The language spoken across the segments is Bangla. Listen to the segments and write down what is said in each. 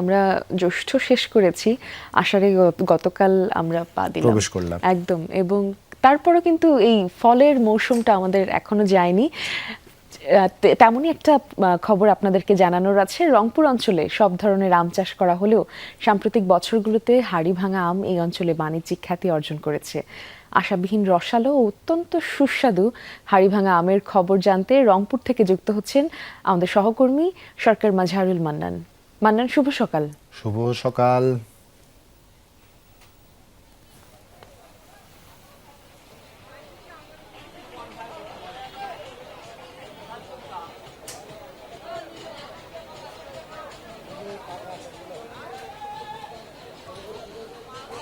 আমরা জ্যৈষ্ঠ শেষ করেছি আষাঢ়ে গতকাল আমরা পা দিলাম। প্রবেশ করলাম। একদম এবং তারপরও কিন্তু এই ফলের মৌসুমটা আমাদের এখনও যায়নি। তেমনই একটা খবর আপনাদেরকে জানানোর আছে রংপুর অঞ্চলে সব ধরনের আম চাষ করা হলেও সাম্প্রতিক বছরগুলোতে হাড়ি ভাঙা আম এই অঞ্চলে বাণিজ্যিক খ্যাতি অর্জন করেছে। আশাবিহীন রসালো ও অত্যন্ত সুস্বাদু হাড়িভাঙা আমের খবর জানতে রংপুর থেকে যুক্ত হচ্ছেন আমাদের সহকর্মী সরকার মাজহারুল মান্নান। মান্নান শুভ সকাল। শুভ সকাল।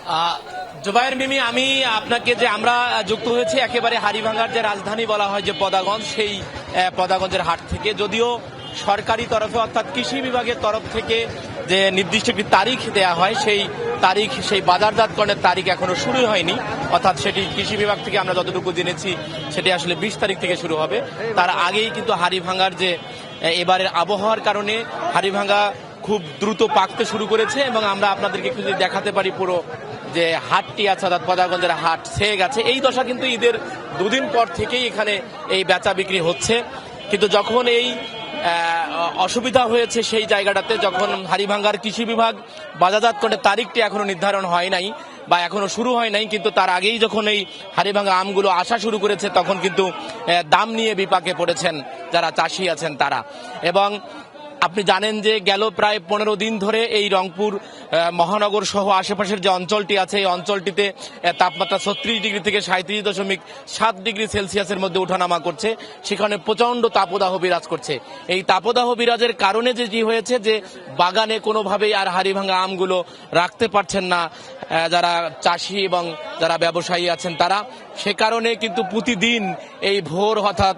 আহ, জুবায়ের মিমি আমি আপনাকে যে আমরা যুক্ত হয়েছি একেবারে হাড়িভাঙ্গার যে রাজধানী বলা হয় যে পদাগঞ্জ সেই পদাগঞ্জের হাট থেকে। যদিও সরকারি তরফে অর্থাৎ কৃষি বিভাগের তরফ থেকে যে নির্দিষ্ট একটি তারিখ দেয়া হয় সেই তারিখ সেই বাজারজাতকরণের তারিখ এখনও শুরু হয়নি। অর্থাৎ সেটি কৃষি বিভাগ থেকে আমরা যতটুকু জেনেছি সেটি আসলে বিশ তারিখ থেকে শুরু হবে। তার আগেই কিন্তু হাড়িভাঙ্গার যে আহ, এবারের আবহাওয়ার কারণে হাড়িভাঙ্গা খুব দ্রুত পাকতে শুরু করেছে এবং আমরা আপনাদেরকে একটু দেখাতে পারি পুরো যে হাটটি আছে অর্থাৎ পদাগঞ্জের হাট ছেয়ে গেছে। এই দশা কিন্তু ঈদের দুদিন পর থেকেই এখানে এই বেচা বিক্রি হচ্ছে। কিন্তু যখন এই অসুবিধা হয়েছে সেই জায়গাটাতে যখন হারিভাঙ্গার কৃষি বিভাগ বাজারজাতকরণের তারিখটি এখনও নির্ধারণ হয় নাই বা এখনও শুরু হয় নাই, কিন্তু তার আগেই যখন এই হারিভাঙ্গা আমগুলো আসা শুরু করেছে তখন কিন্তু দাম নিয়ে বিপাকে পড়েছেন যারা চাষি আছেন তারা। এবং আপনি জানেন যে গেল প্রায় পনেরো দিন ধরে এই রংপুর মহানগর সহ আশেপাশের যে অঞ্চলটি আছে, এই অঞ্চলটিতে তাপমাত্রা ছত্রিশ ডিগ্রি থেকে সাঁত্রিশ দশমিক সাত ডিগ্রি সেলসিয়াসের মধ্যে ওঠানামা করছে। সেখানে প্রচণ্ড তাপদাহ বিরাজ করছে। এই তাপদাহ বিরাজের কারণে যে যেটি হয়েছে যে বাগানে কোনোভাবেই আর হাড়িভাঙা আমগুলো রাখতে পারছেন না যারা চাষি এবং যারা ব্যবসায়ী আছেন তারা। সে কারণে কিন্তু প্রতিদিন এই ভোর হঠাৎ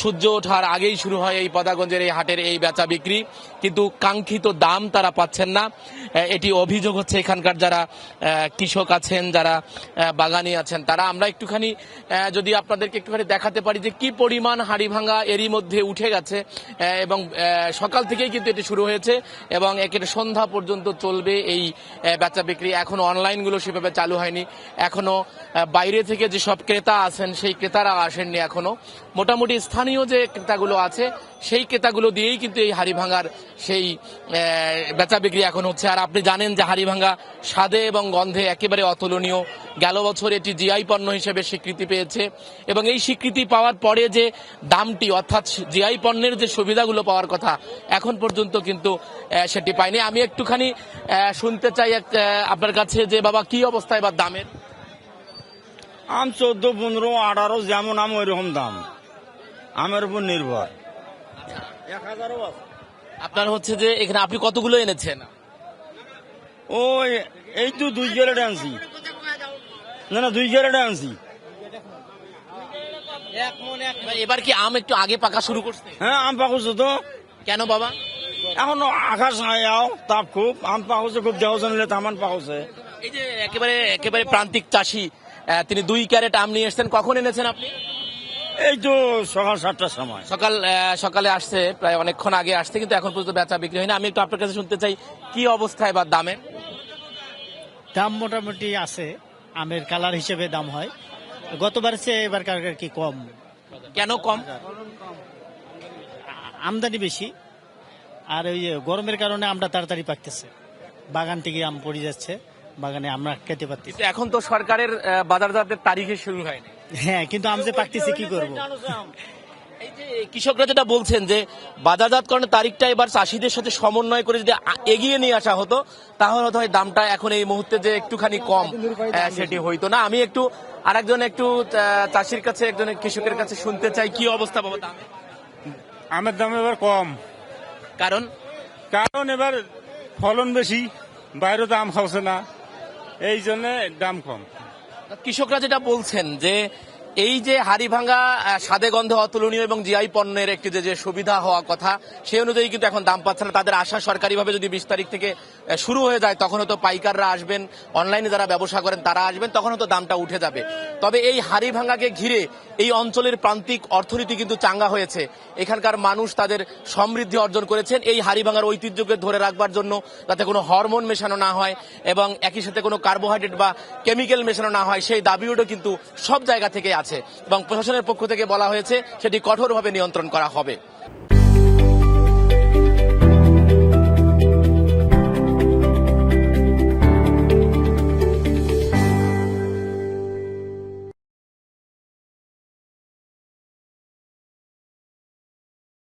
সূর্য ওঠার আগেই শুরু হয় এই পদাগঞ্জের এই হাটের এই বেচা বিক্রি। কিন্তু কাঙ্ক্ষিত দাম তারা পাচ্ছেন না। এটি অভিযোগ হচ্ছে এখানকার যারা কৃষক আছেন, যারা বাগানি আছেন, তারা আমরা একটুখানি যদি আপনাদেরকে একটুখানি দেখাতে পারি যে কি পরিমাণ হাড়ি ভাঙা এরই মধ্যে উঠে গেছে এবং সকাল থেকেই কিন্তু এটি শুরু হয়েছে এবং একের সন্ধ্যা পর্যন্ত চলবে এই বেচা বিক্রি। এখনও অনলাইনগুলো সেভাবে চালু হয়নি। এখনও বাইরে থেকে যেসব ক্রেতা আছেন সেই ক্রেতারা আসেননি এখনও। মোটামুটি স্থানীয় যে ক্রেতাগুলো আছে সেই ক্রেতাগুলো দিয়েই কিন্তু এই হাড়িভাঙ্গার সেই আহ, বেচা বিক্রি এখন হচ্ছে। আর আপনি জানেন যে হাড়িভাঙ্গা স্বাদে এবং গন্ধে একেবারে অতুলনীয়। গেল বছর এটি জিআই পণ্য হিসেবে স্বীকৃতি পেয়েছে এবং এই স্বীকৃতি পাওয়ার পরে যে দামটি অর্থাৎ জিআই পণ্যের যে সুবিধাগুলো পাওয়ার কথা এখন পর্যন্ত কিন্তু সেটি পাইনি। আমি একটুখানি শুনতে চাই আপনার কাছে যে বাবা কি অবস্থা এবার দামের? আম চোদ্দ পনেরো আঠারো যেমন আম ওইরকম দাম। আমের উপর নির্ভর। এক হাজারও আছে। আপনার হচ্ছে যে এখানে আপনি কতগুলো এনেছেন? ওই এই তো দুই ক্যারেট আনছি। না না দুই ক্যারেট আনছি। এবার কি আম একটু আগে পাকা শুরু করছে? হ্যাঁ আম পাকুছে তো। কেন বাবা? এখন আকাশ আয়াও তাপ খুব। আম পাকুছে খুব দেহ জানিলে তামান পাকুছে এই যে একেবারে একেবারে প্রান্তিক চাষি তিনি দুই ক্যারেট আম নিয়ে এসেছেন। কখন এনেছেন আপনি? এই তো সকাল সাতটার সময়। সকাল সকালে আসছে প্রায় অনেকক্ষণ আগে আসছে কিন্তু এখন পর্যন্ত বেচা বিক্রি হয়নি। আমি একটু আপনার কাছে শুনতে চাই কি অবস্থায় বা দামের দাম মোটামুটি আছে আমের কালার হিসেবে দাম হয়। গতবার চেয়ে এবার কার কি কম। কেন কম? আমদানি বেশি আর ওই গরমের কারণে আমরা তাড়াতাড়ি পাকতেছে। বাগান থেকে আম পড়ে যাচ্ছে। বাগানে আমরা খেতে কিন্তু এখন তো সরকারের আহ, বাজারজাতের তারিখে শুরু হয়নি হ্যাঁ কিন্তু আম যে পাকতেছে কি করব? এই যে কৃষকরা যেটা বলছেন যে বাজারজাতকরণের তারিখটা এবার চাষিদের সাথে সমন্বয় করে যদি এগিয়ে নিয়ে আসা হতো তাহলে হয় দামটা এখন এই মুহূর্তে যে একটুখানি কম। সেটি হইতো না। আমি একটু আরেকজন একটু চাষির কাছে একজন কৃষকের কাছে শুনতে চাই কি অবস্থা বাবা দামে? আমের দাম এবার কম। কারণ? কারণ এবার ফলন বেশি বাইরে তো আম খাওয়াছে না। এই জন্য দাম কম। কৃষকরা যেটা বলছেন যে এই যে হাড়িভাঙ্গা আহ, স্বাদে গন্ধে অতুলনীয় এবং জিআই পণ্যের একটি যে সুবিধা হওয়া কথা সেই অনুযায়ী কিন্তু এখন দাম পাচ্ছে না। তাদের আশা সরকারিভাবে যদি বিশ তারিখ থেকে শুরু হয়ে যায় তখন হয়তো পাইকাররা আসবেন অনলাইনে যারা ব্যবসা করেন তারা আসবেন তখন হয়তো দামটা উঠে যাবে। তবে এই হাড়িভাঙ্গাকে ঘিরে এই অঞ্চলের প্রান্তিক অর্থনীতি কিন্তু চাঙ্গা হয়েছে। এখানকার মানুষ তাদের সমৃদ্ধি অর্জন করেছেন। এই হাড়িভাঙ্গার ঐতিহ্যকে ধরে রাখবার জন্য যাতে কোনো হরমোন মেশানো না হয় এবং একই সাথে কোনো কার্বোহাইড্রেট বা কেমিক্যাল মেশানো না হয় সেই দাবিওটা কিন্তু সব জায়গা থেকে আছে এবং প্রশাসনের পক্ষ থেকে বলা হয়েছে সেটি কঠোরভাবে নিয়ন্ত্রণ করা হবে।